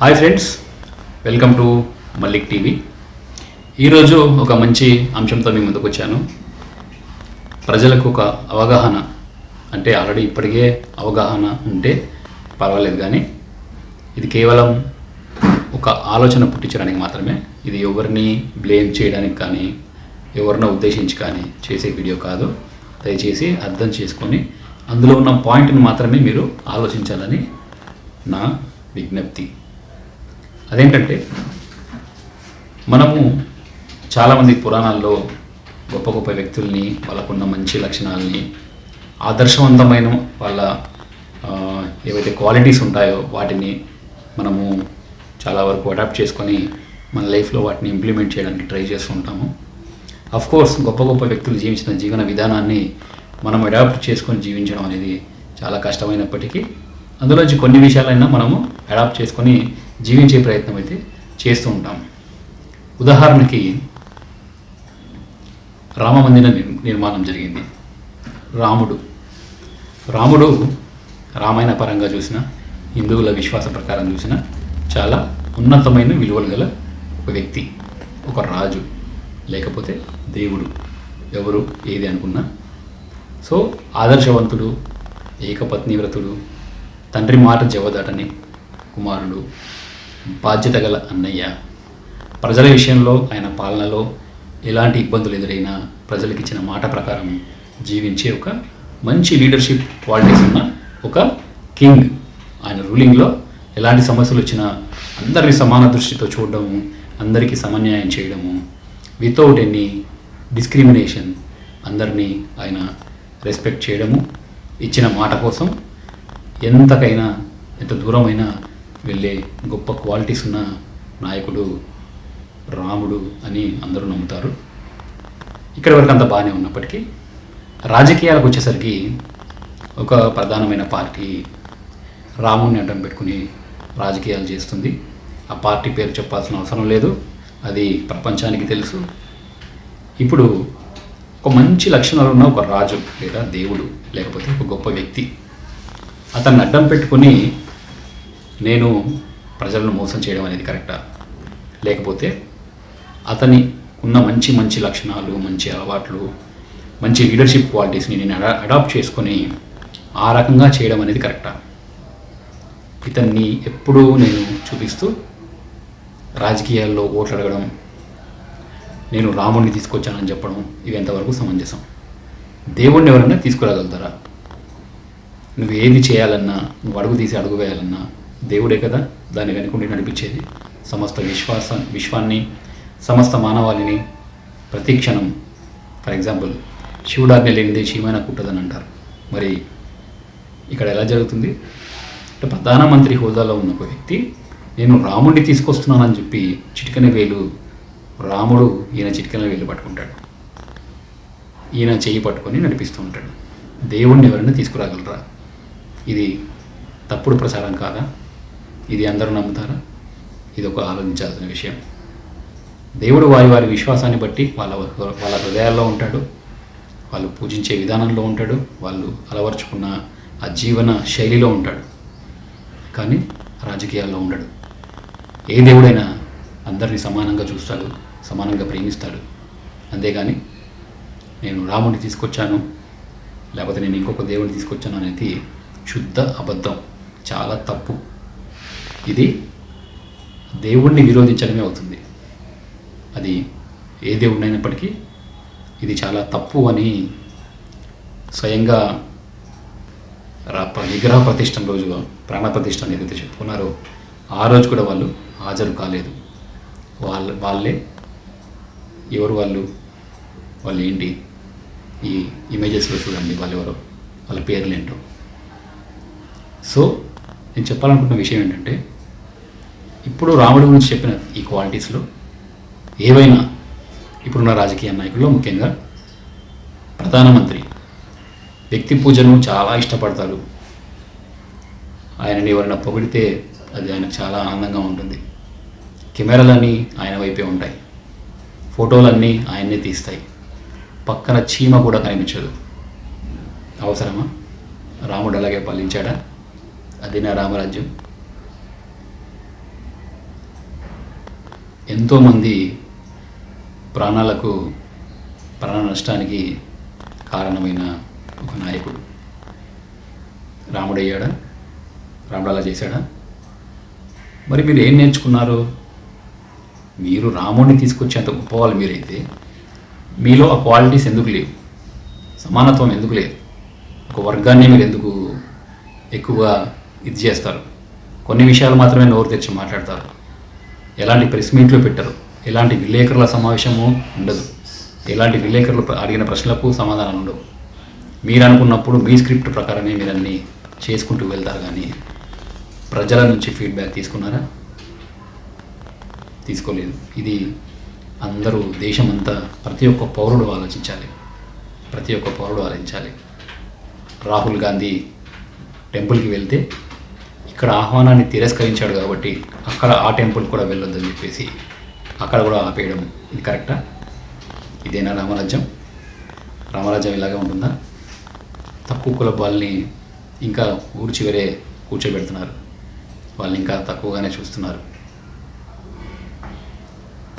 Hi friends welcome to Mallik TV ఈరోజు ఒక మంచి అంశంతో మీ ముందుకు వచ్చాను. ప్రజలకు ఒక అవగాహన అంటే ఆల్రెడీ ఇప్పటికే అవగాహన ఉంటే పర్వాలేదు కానీ ఇది కేవలం ఒక ఆలోచన పుట్టించడానికి మాత్రమే. ఇది ఎవరిని బ్లేమ్ చేయడానికి కానీ ఎవరినో ఉద్దేశించి కానీ చేసే వీడియో కాదు. దయచేసి అర్థం చేసుకొని అందులో ఉన్న పాయింట్ని మాత్రమే మీరు ఆలోచించాలని నా విజ్ఞప్తి. అదేంటంటే మనము చాలామంది పురాణాల్లో గొప్ప గొప్ప వ్యక్తుల్ని వాళ్ళకున్న మంచి లక్షణాలని ఆదర్శవంతమైన వాళ్ళ ఏవైతే క్వాలిటీస్ ఉంటాయో వాటిని మనము చాలా వరకు అడాప్ట్ చేసుకొని మన లైఫ్లో వాటిని ఇంప్లిమెంట్ చేయడానికి ట్రై చేస్తూ ఉంటాము. అఫ్ కోర్స్ గొప్ప గొప్ప వ్యక్తులు జీవించిన జీవన విధానాన్ని మనం అడాప్ట్ చేసుకొని జీవించడం అనేది చాలా కష్టమైనప్పటికీ అందులోంచి కొన్ని విషయాలైనా మనము అడాప్ట్ చేసుకొని జీవించే ప్రయత్నం అయితే చేస్తూ ఉంటాం. ఉదాహరణకి రామమందిర నిర్- నిర్మాణం జరిగింది. రాముడు. రాముడు రామాయణ పరంగా చూసిన హిందువుల విశ్వాస ప్రకారం చూసిన చాలా ఉన్నతమైన విలువలు గల ఒక వ్యక్తి ఒక రాజు లేకపోతే దేవుడు. ఎవరు ఏది అనుకున్నా. సో ఆదర్శవంతుడు ఏకపత్ని వ్రతుడు తండ్రి మాట జవదాటని కుమారుడు బాధ్యత గల అన్నయ్య. ప్రజల విషయంలో ఆయన పాలనలో ఎలాంటి ఇబ్బందులు ఎదురైనా ప్రజలకు ఇచ్చిన మాట ప్రకారం జీవించే ఒక మంచి లీడర్షిప్ క్వాలిటీస్ ఉన్న ఒక కింగ్ ఆయన రూలింగ్లో ఎలాంటి సమస్యలు వచ్చినా అందరిని సమాన దృష్టితో చూడడము అందరికీ సమన్యాయం చేయడము. వితౌట్ ఎనీ డిస్క్రిమినేషన్ అందరినీ ఆయన రెస్పెక్ట్ చేయడము. ఇచ్చిన మాట కోసం ఎంతకైనా ఎంత దూరమైనా వెళ్ళే గొప్ప క్వాలిటీస్ ఉన్న నాయకుడు రాముడు అని అందరూ నమ్ముతారు. ఇక్కడ వరకు అంత బాగానే ఉన్నప్పటికీ రాజకీయాలకు వచ్చేసరికి ఒక ప్రధానమైన పార్టీ రాముడిని అడ్డం పెట్టుకుని రాజకీయాలు చేస్తుంది. ఆ పార్టీ పేరు చెప్పాల్సిన అవసరం లేదు. అది ప్రపంచానికి తెలుసు. ఇప్పుడు ఒక మంచి లక్షణాలు ఉన్న ఒక రాజు లేదా దేవుడు లేకపోతే ఒక గొప్ప వ్యక్తి అతన్ని అడ్డం పెట్టుకుని నేను ప్రజలను మోసం చేయడం అనేది కరెక్టా? లేకపోతే అతని ఉన్న మంచి మంచి లక్షణాలు మంచి అలవాట్లు మంచి లీడర్షిప్ క్వాలిటీస్ని నేను అడా అడాప్ట్ చేసుకొని ఆ రకంగా చేయడం అనేది కరెక్టా? ఇతన్ని ఎప్పుడూ నేను చూపిస్తూ రాజకీయాల్లో ఓట్లు అడగడం నేను రాముడిని తీసుకొచ్చానని చెప్పడం ఇవి ఎంతవరకు సమంజసం? దేవుణ్ణి ఎవరన్నా తీసుకురాగలుగుతారా? నువ్వు ఏది చేయాలన్నా నువ్వు అడుగు తీసి అడుగు వేయాలన్నా దేవుడే కదా? దాన్ని వెనుకుండి నడిపించేది. సమస్త విశ్వాస విశ్వాన్ని సమస్త మానవాళిని ప్రతి క్షణం ఫర్ ఎగ్జాంపుల్ శివుడాజ్ఞ లేనిదే చీమైన కుట్టదని అంటారు. మరి ఇక్కడ ఎలా జరుగుతుంది? అంటే ప్రధానమంత్రి హోదాలో ఉన్న ఒక వ్యక్తి నేను రాముడిని తీసుకొస్తున్నానని చెప్పి చిటికన వేలు రాముడు ఈయన చిటికన వేలు పట్టుకుంటాడు. ఈయన చేయి పట్టుకొని నడిపిస్తూ ఉంటాడు. దేవుణ్ణి ఎవరైనా తీసుకురాగలరా? ఇది తప్పుడు ప్రచారం కాదా? ఇది అందరూ నమ్ముతారా? ఇది ఒక ఆలోచించాల్సిన విషయం. దేవుడు వారి వారి విశ్వాసాన్ని బట్టి వాళ్ళ వాళ్ళ హృదయాల్లో ఉంటాడు. వాళ్ళు పూజించే విధానంలో ఉంటాడు. వాళ్ళు అలవర్చుకున్న ఆ జీవన శైలిలో ఉంటాడు. కానీ రాజకీయాల్లో ఉండడు. ఏ దేవుడైనా అందరినీ సమానంగా చూస్తాడు సమానంగా ప్రేమిస్తాడు. అంతేగాని నేను రాముడిని తీసుకొచ్చాను లేకపోతే నేను ఇంకొక దేవుడిని తీసుకొచ్చాను అనేది శుద్ధ అబద్ధం. చాలా తప్పు. ఇది దేవుణ్ణి విరోధించడమే అవుతుంది. అది ఏ దేవుడినైనప్పటికీ ఇది చాలా తప్పు అని స్వయంగా రా విగ్రహ ప్రతిష్టం రోజు ప్రాణప్రతిష్టం ఏదైతే చెప్పుకున్నారో ఆ రోజు కూడా వాళ్ళు హాజరు కాలేదు. వాళ్ళ వాళ్ళే ఎవరు వాళ్ళు? వాళ్ళు ఏంటి? ఈ ఇమేజెస్లో చూడండి వాళ్ళు ఎవరో వాళ్ళ పేర్లు ఏంటో. సో నేను చెప్పాలనుకుంటున్న విషయం ఏంటంటే ఇప్పుడు రాముడి గురించి చెప్పిన ఈ క్వాలిటీస్లో ఏవైనా ఇప్పుడున్న రాజకీయ నాయకుల్లో ముఖ్యంగా ప్రధానమంత్రి వ్యక్తి పూజను చాలా ఇష్టపడతారు. ఆయనని ఎవరైనా పొగిడితే అది ఆయనకు చాలా ఆనందంగా ఉంటుంది. కెమెరాలన్నీ ఆయన వైపే ఉంటాయి. ఫోటోలన్నీ ఆయన్నే తీస్తాయి. పక్కన చీమ కూడా కనిపించదు. అవసరమా? రాముడు అలాగే పాలించాడా? అది నా రామరాజ్యం? ఎంతోమంది ప్రాణాలకు ప్రాణ నష్టానికి కారణమైన ఒక నాయకుడు. రాముడయ్యాడా? రాముడు అలా చేశాడా? మరి మీరు ఏం నేర్చుకున్నారు? మీరు రాముడిని తీసుకొచ్చేంత గొప్పవాళ్ళు మీరైతే మీలో ఆ క్వాలిటీస్ ఎందుకు లేవు? సమానత్వం ఎందుకు లేదు? ఒక వర్గాన్ని మీరు ఎందుకు ఎక్కువగా ఇది చేస్తారు? కొన్ని విషయాలు మాత్రమే నోరు తెచ్చి మాట్లాడతారు. ఎలాంటి ప్రెస్ మీట్లు పెట్టరు. ఎలాంటి విలేకరుల సమావేశము ఉండదు. ఎలాంటి విలేకరులు అడిగిన ప్రశ్నలకు సమాధానాలు ఉండవు. మీరు అనుకున్నప్పుడు మీ స్క్రిప్ట్ ప్రకారమే మీరు అన్నీ చేసుకుంటూ వెళ్తారు కానీ ప్రజల నుంచి ఫీడ్బ్యాక్ తీసుకున్నారా? తీసుకోలేదు. ఇది అందరూ దేశమంతా ప్రతి ఒక్క పౌరుడు ఆలోచించాలి. ప్రతి ఒక్క పౌరుడు ఆలోచించాలి. రాహుల్ గాంధీ టెంపుల్కి వెళ్తే ఇక్కడ ఆహ్వానాన్ని తిరస్కరించాడు కాబట్టి అక్కడ ఆ టెంపుల్ కూడా వెళ్ళొద్దని చెప్పేసి అక్కడ కూడా ఆపేయడం. ఇది కరెక్టా? ఇదేనా రామరాజ్యం? రామరాజ్యం ఇలాగే ఉంటుందా? తక్కువ కుల వాళ్ళని ఇంకా ఊరు చివరే కూర్చోబెడుతున్నారు. వాళ్ళని ఇంకా తక్కువగానే చూస్తున్నారు.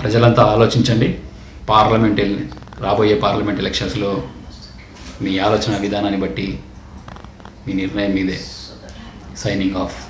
ప్రజలంతా ఆలోచించండి. పార్లమెంట్ రాబోయే పార్లమెంట్ ఎలక్షన్స్లో మీ ఆలోచన విధానాన్ని బట్టి మీ నిర్ణయం మీదే. Signing off.